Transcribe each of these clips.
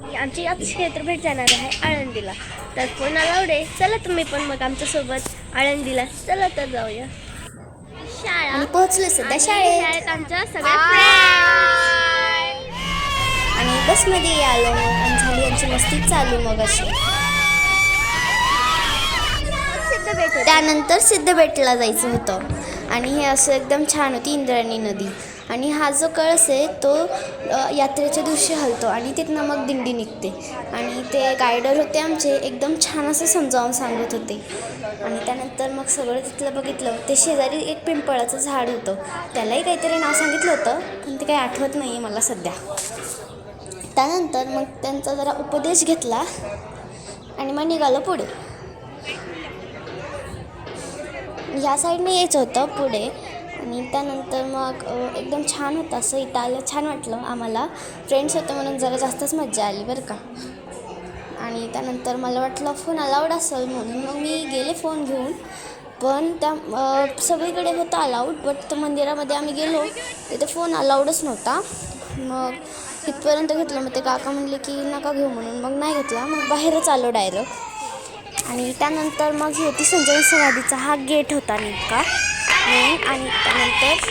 आमची आज क्षेत्र भेट जाणार आहे आळंदीला. तर फोन अलाउड आहे चला तुम्ही पण मग आमच्यासोबत आळंदीला. चला तर जाऊया. शाळा. आणि पोहोचलो सध्या आणि शाळेत. शाळेत आमच्या सगळ्या friends. आणि बसमध्ये आलो. आणि झाली आमची मस्ती चालू मग अशी सिद्ध भेट होती. त्यानंतर सिद्धबेटला जायचं होतं. आणि हे असं एकदम छान होती इंद्रायणी नदी. आणि हा जो कळस आहे तो यात्रेच्या दिवशी हलतो आणि तिथनं मग दिंडी निघते. आणि ते गायडर होते आमचे एकदम छान असं समजावून सांगत होते. आणि त्यानंतर मग सगळं तिथलं बघितलं. ते शेजारी एक पिंपळाचं झाड होतं. त्यालाही काहीतरी नाव सांगितलं होतं पण ते काही आठवत नाही आहे मला सध्या. त्यानंतर मग त्यांचा जरा उपदेश घेतला आणि मग निघालो पुढे. या साईडने यायचं होतं पुढे. आणि त्यानंतर मग एकदम छान होतं असं इथं आलं छान वाटलं आम्हाला. फ्रेंड्स होते म्हणून जरा जास्तच मज्जा आली बरं का. आणि त्यानंतर मला वाटलं फोन अलाउड असेल म्हणून मग मी गेले फोन घेऊन. पण त्या सगळीकडे होता अलाउड बट त्या मंदिरामध्ये आम्ही गेलो. तिथे फोन अलाउडच नव्हता. मग तिथपर्यंत घेतलं. मग ते काका म्हणले की नका घेऊ म्हणून. मग नाही घेतला. मग बाहेरच आलो डायरेक्ट आणि त्यानंतर मग ही होती संजय सवादीचा हा गेट होता नेमका. मेन आणि त्यानंतर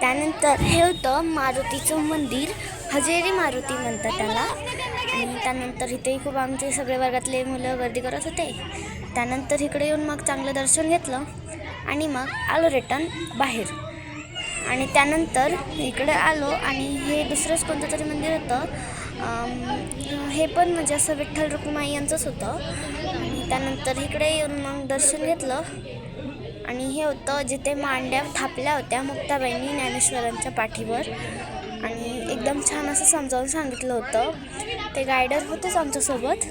त्यानंतर हे होतं मारुतीचं मंदिर. हजेरी मारुती म्हणतात त्याला. आणि त्यानंतर इथेही खूप आमचे सगळे वर्गातले मुलं गर्दी करत होते. त्यानंतर इकडे येऊन मग चांगलं दर्शन घेतलं. आणि मग आलो रिटर्न बाहेर. आणि त्यानंतर इकडे आलो आणि हे दुसरंच कोणतं तरी मंदिर होतं. हे पण म्हणजे असं विठ्ठल रुक्माई यांचंच होतं. आणि त्यानंतर इकडे येऊन मग दर्शन घेतलं. आणि हे होतं जिथे मांड्या थापल्या होत्या मुक्ताबाईंनी ज्ञानेश्वरांच्या पाठीवर. आणि एकदम छान असं समजावून सांगितलं होतं. ते गायडर होतेच आमच्यासोबत.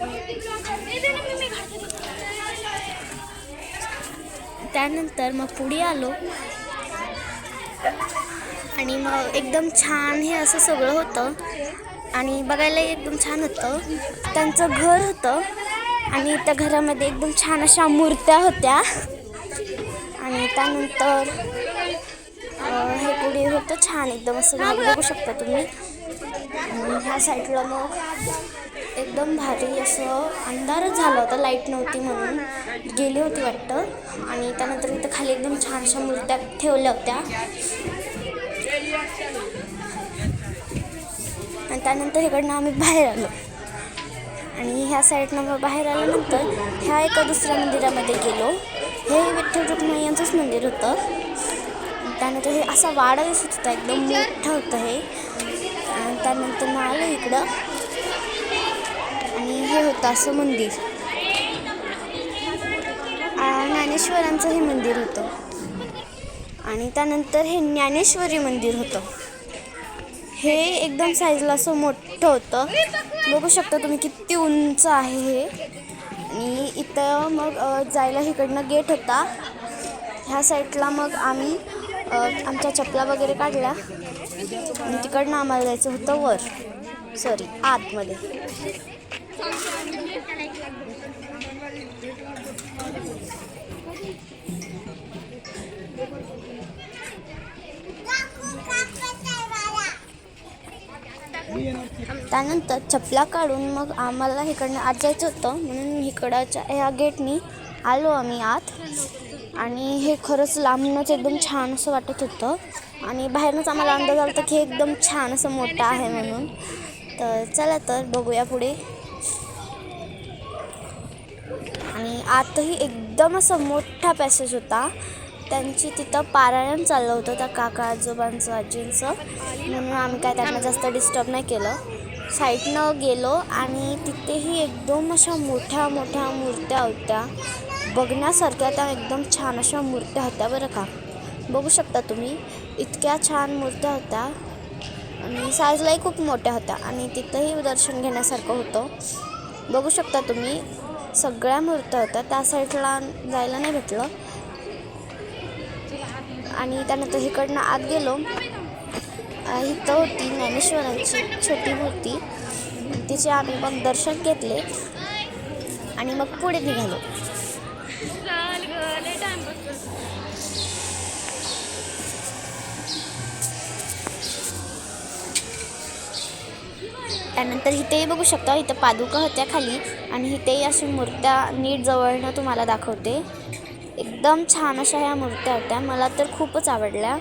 त्यानंतर मग पुढे आलो. आणि मग एकदम छान हे असं सगळं होतं. आणि बघायलाही एकदम छान होतं. त्यांचं घर होतं. आणि त्या घरामध्ये एकदम छान अशा मूर्त्या होत्या. आणि त्यानंतर हे पुढे होतं छान. एकदम असं बघू शकता तुम्ही. आणि ह्या साईडला मग एकदम भारी असं अंधारच झाला होता लाइट नव्हती म्हणून. गेली होती वाटतं. आणि त्यानंतर इथं खाली एकदम छानशा मूर्त्या ठेवल्या होत्या. आणि त्यानंतर इकडनं आम्ही बाहेर आलो. आणि ह्या साईडनं मग बाहेर आल्यानंतर ह्या एका दुसऱ्या मंदिरामध्ये गेलो. हे विठ्ठल रुक्मईयांचंच मंदिर होतं. त्यानंतर हे असा वाडा दिसत होता एकदम मोठं होतं हे. आणि त्यानंतर मग आलो इकडं. हे होतं असं मंदिर. ज्ञानेश्वरांचं हे मंदिर होतं. आणि त्यानंतर हे ज्ञानेश्वरी मंदिर होतं. हे एकदम साईजला असं मोठं होतं. बघू शकता तुम्ही किती उंच आहे हे. आणि इथं मग जायला इकडनं गेट होता. ह्या साईडला मग आम्ही आमच्या चपला वगैरे काढल्या. आणि तिकडनं आम्हाला जायचं होतं वर. सॉरी आतमध्ये. त्यानंतर चपला काढून मग आम्हाला इकडनं आत जायचं होतं. म्हणून इकडच्या ह्या गेटनी आलो आम्ही आत. आणि हे खरंच लांबूनच एकदम छान असं वाटत होतं. आणि बाहेरनंच आम्हाला अंदाज आला होता की हे एकदम छान असं मोठं आहे म्हणून. तर चला तर बघूया पुढे. आणि आतही एकदम असा मोठा पॅसेज होता. त्यांची तिथं पारायण चाललं होतं त्या काका आजोबांचं आजींचं. म्हणून आम्ही काय त्यांना जास्त डिस्टर्ब नाही केलं. साईडनं गेलो आणि तिथेही एकदम अशा मोठ्या मोठ्या मूर्त्या होत्या. बघण्यासारख्या त्या एकदम छान अशा मूर्त्या होत्या बरं का. बघू शकता तुम्ही इतक्या छान मूर्त्या होत्या. आणि साईजलाही खूप मोठ्या होत्या आणि तिथंही दर्शन घेण्यासारखं होतं. बघू शकता तुम्ही सगळ्या मूर्त्या होत्या. त्या साईडला जायला नाही भेटलं. आणि त्यानंतर इकडनं आत गेलो. इथं होती ज्ञानेश्वरांची छोटी मूर्ती. तिचे आम्ही मग दर्शन घेतले. आणि मग पुढे निघालो. त्यानंतर इथेही बघू शकता इथं पादुका होत्या खाली आणि इथेही अशा मूर्त्या नीट जवळनं तुम्हाला दाखवते. एकदम छान अशा ह्या मूर्त्या होत्या. मला तर खूपच आवडल्या.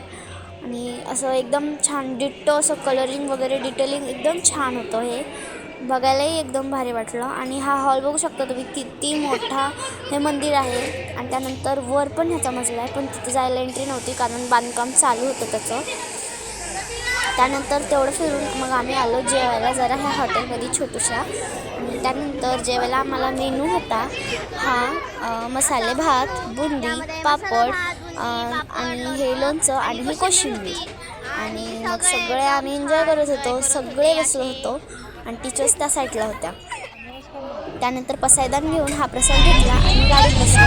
आणि असं एकदम छान डिट्टो असं कलरिंग वगैरे डिटेलिंग एकदम छान होतं हे. बघायलाही एकदम भारी वाटलं. आणि हा हॉल बघू शकता तुम्ही किती मोठा हे मंदिर आहे. आणि त्यानंतर वर पण ह्याचा मजला आहे पण तिथे जायला एंट्री नव्हती कारण बांधकाम चालू होतं त्याचं. त्यानंतर तेवढं फिरून मग आम्ही आलो जेवायला जरा ह्या हॉटेलमध्ये छोटूशा. त्यानंतर जेवायला आम्हाला मेनू होता हा मसाले भात बुंदी पापड आणि हे लोणचं आणि ही कोशिंबीर. आणि मग सगळे आम्ही एन्जॉय करत होतो सगळे बसलो होतो आणि टीचर्स त्या साईडला होत्या. त्यानंतर पसायदान घेऊन हा प्रसाद घेतला आणि गाडीत बसलो.